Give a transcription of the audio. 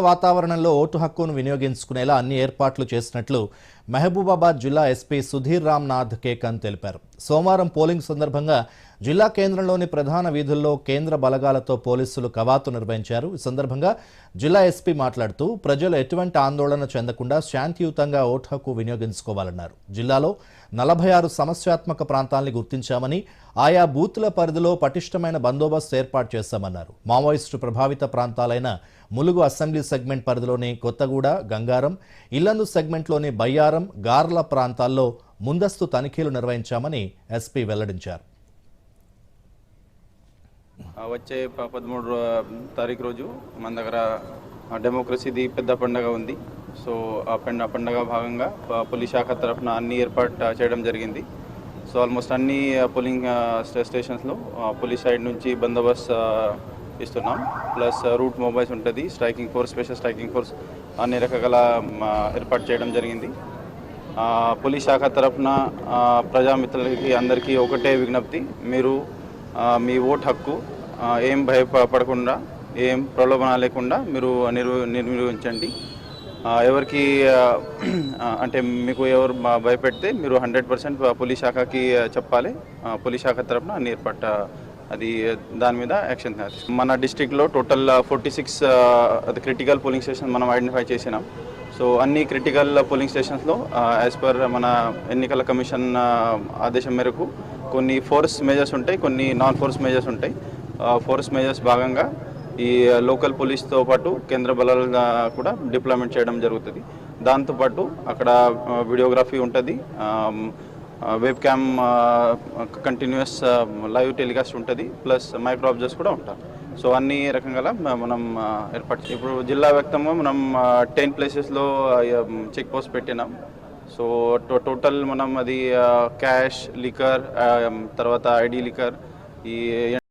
వాతావరణంలో ఓటు హక్కును వినియోగించుకునేలా అన్ని ఏర్పాట్లు చేసినట్లు మహబూబాబాద్ జిల్లా ఎస్పీ సుధీర్ రామ్నాథ్ కేకన్ తెలిపారు. సోమవారం పోలింగ్ సందర్భంగా జిల్లా కేంద్రంలోని ప్రధాన వీధుల్లో కేంద్ర బలగాలతో పోలీసులు కవాతు నిర్వహించారు. ఈ సందర్భంగా జిల్లా ఎస్పీ మాట్లాడుతూ ప్రజలు ఎటువంటి ఆందోళన చెందకుండా శాంతియుతంగా ఓటు హక్కు వినియోగించుకోవాలన్నారు. జిల్లాలో నలభై ఆరు సమస్యాత్మక ప్రాంతాల్ని గుర్తించామని ఆయా బూత్ల పరిధిలో పటిష్టమైన బందోబస్తు ఏర్పాటు చేశామన్నారు. మావోయిస్టు ప్రభావిత ప్రాంతాలైన ములుగు అసెంబ్లీ సెగ్మెంట్ పరిధిలోని కొత్తగూడ గంగారం ఇల్లందు సెగ్మెంట్లోని బయ్యార్ గార్ల ప్రాంతాల్లో ముందస్తు తనిఖీలు నిర్వహించామని ఎస్పీ వెల్లడించారు. వచ్చే పదమూడు తారీఖు రోజు మన దగ్గర డెమోక్రసీది పెద్ద పండగ ఉంది. సో ఆ పండ పండగ భాగంగా పోలీస్ శాఖ తరఫున అన్ని ఏర్పాటు చేయడం జరిగింది. సో ఆల్మోస్ట్ అన్ని పోలింగ్ స్టేషన్స్లో పోలీస్ సైడ్ నుంచి బందోబస్తు ఇస్తున్నాం. ప్లస్ రూట్ మొబైల్స్ ఉంటుంది striking force special striking force అన్ని రకాల ఏర్పాటు చేయడం జరిగింది. పోలీస్ శాఖ తరఫున ప్రజామిత్రులకి అందరికీ ఒకటే విజ్ఞప్తి. మీరు మీ ఓట్ హక్కు ఏం భయపడకుండా ఏం ప్రలోభన లేకుండా మీరు నిర్వ నిర్వహించండి. ఎవరికి అంటే మీకు ఎవరు భయపెడితే మీరు హండ్రెడ్ పర్సెంట్ పోలీస్ శాఖకి చెప్పాలి. పోలీస్ శాఖ తరఫున అన్ని ఏర్పాటు అది దాని మీద యాక్షన్ తీసుకోవాలి. మన డిస్టిక్లో టోటల్ ఫోర్టీ సిక్స్ అది క్రిటికల్ పోలింగ్ స్టేషన్ మనం ఐడెంటిఫై చేసినాం. సో అన్ని క్రిటికల్ పోలింగ్ స్టేషన్స్లో యాజ్ పర్ మన ఎన్నికల కమిషన్ ఆదేశం మేరకు కొన్ని ఫోర్స్ మేజర్స్ ఉంటాయి కొన్ని నాన్ ఫోర్స్ మేజర్స్ ఉంటాయి ఫోర్స్ మేజర్స్ భాగంగా ఈ లోకల్ పోలీస్తో పాటు కేంద్ర బలాలు కూడా డిప్లాయ్మెంట్ చేయడం జరుగుతుంది. దాంతోపాటు అక్కడ వీడియోగ్రఫీ ఉంటుంది. Web cam continuous live telecast ఉంటుంది. ప్లస్ మైక్రో అబ్జర్స్ కూడా ఉంటారు. సో అన్ని రకంగా మనం ఏర్పాటు ఇప్పుడు జిల్లా వ్యాప్తంగా మనం టెన్ ప్లేసెస్లో చెక్ పోస్ట్ పెట్టినాం. సో టో- టోటల్ మనం అది క్యాష్ లికర్ తర్వాత ఐడి లికర్ ఈ